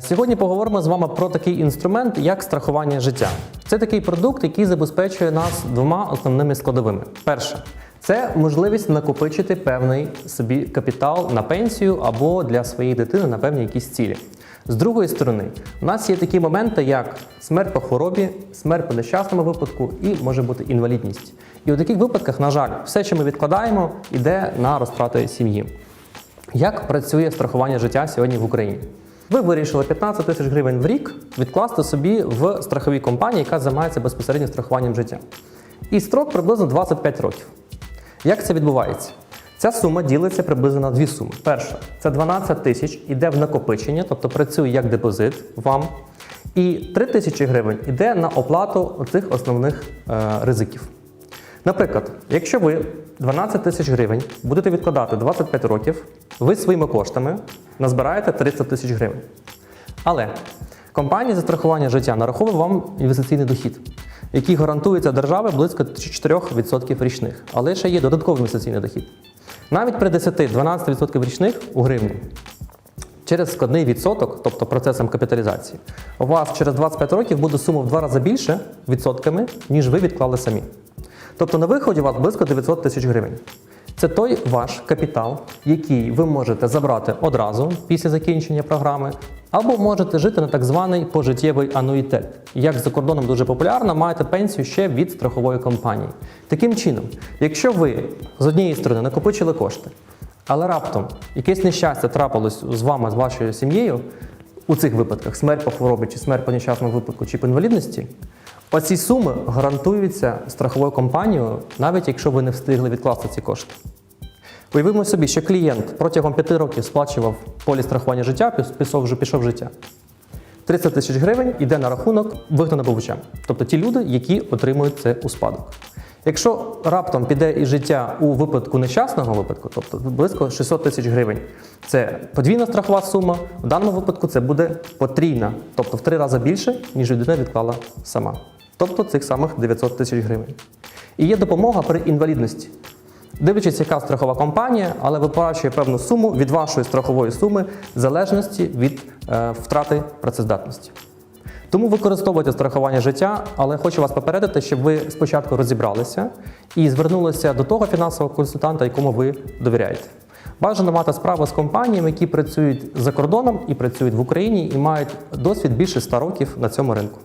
Сьогодні поговоримо з вами про такий інструмент, як страхування життя. Це такий продукт, який забезпечує нас двома основними складовими. Перше це можливість накопичити певний собі капітал на пенсію або для своєї дитини на певні якісь цілі. З другої сторони, у нас є такі моменти, як смерть по хворобі, смерть по нещасному випадку і може бути інвалідність. І у таких випадках, на жаль, все, що ми відкладаємо, йде на розтрати сім'ї. Як працює страхування життя сьогодні в Україні? Ви вирішили 15 тисяч гривень в рік відкласти собі в страховій компанії, яка займається безпосередньо страхуванням життя. І строк приблизно 25 років. Як це відбувається? Ця сума ділиться приблизно на дві суми. Перша це 12 тисяч іде в накопичення, тобто працює як депозит вам. І 3 тисячі гривень йде на оплату цих основних е, ризиків. Наприклад, якщо ви 12 тисяч гривень будете відкладати 25 років, ви своїми коштами назбираєте 300 тисяч гривень. Але компанія за страхування життя нараховує вам інвестиційний дохід, який гарантується державою близько 4% річних. Але ще є додатковий інвестиційний дохід. Навіть при 10-12% річних у гривні Через складний відсоток, тобто процесом капіталізації, у вас через 25 років буде сума в два рази більше відсотками, ніж ви відклали самі. Тобто на виході у вас близько 900 тисяч гривень. Це той ваш капітал, який ви можете забрати одразу після закінчення програми, або можете жити на так званий пожиттєвий ануїтет. Як за кордоном дуже популярно, маєте пенсію ще від страхової компанії. Таким чином, якщо ви з однієї сторони накопичили кошти, але раптом якесь нещастя трапилось з вами, з вашою сім'єю у цих випадках смерть по хворобі, чи смерть по нещасному випадку, чи по інвалідності. Оці суми гарантуються страховою компанією, навіть якщо ви не встигли відкласти ці кошти. Уявимо собі, що клієнт протягом 5 років сплачував полі страхування життя, пішов, вже пішов життя. 30 тисяч гривень йде на рахунок вигнанобувачам, тобто ті люди, які отримують це у спадок. Якщо раптом піде і життя у випадку нещасного випадку, тобто близько 600 тисяч гривень, це подвійна страхова сума. В даному випадку це буде потрійна, тобто в три рази більше, ніж людина відклала сама. Тобто цих самих 900 тисяч гривень. І є допомога при інвалідності. Дивлячись, яка страхова компанія, але виплачує певну суму від вашої страхової суми в залежності від е, втрати працездатності. Тому використовуйте страхування життя, але хочу вас попередити, щоб ви спочатку розібралися і звернулися до того фінансового консультанта, якому ви довіряєте. Бажано мати справу з компаніями, які працюють за кордоном і працюють в Україні, і мають досвід більше 100 років на цьому ринку.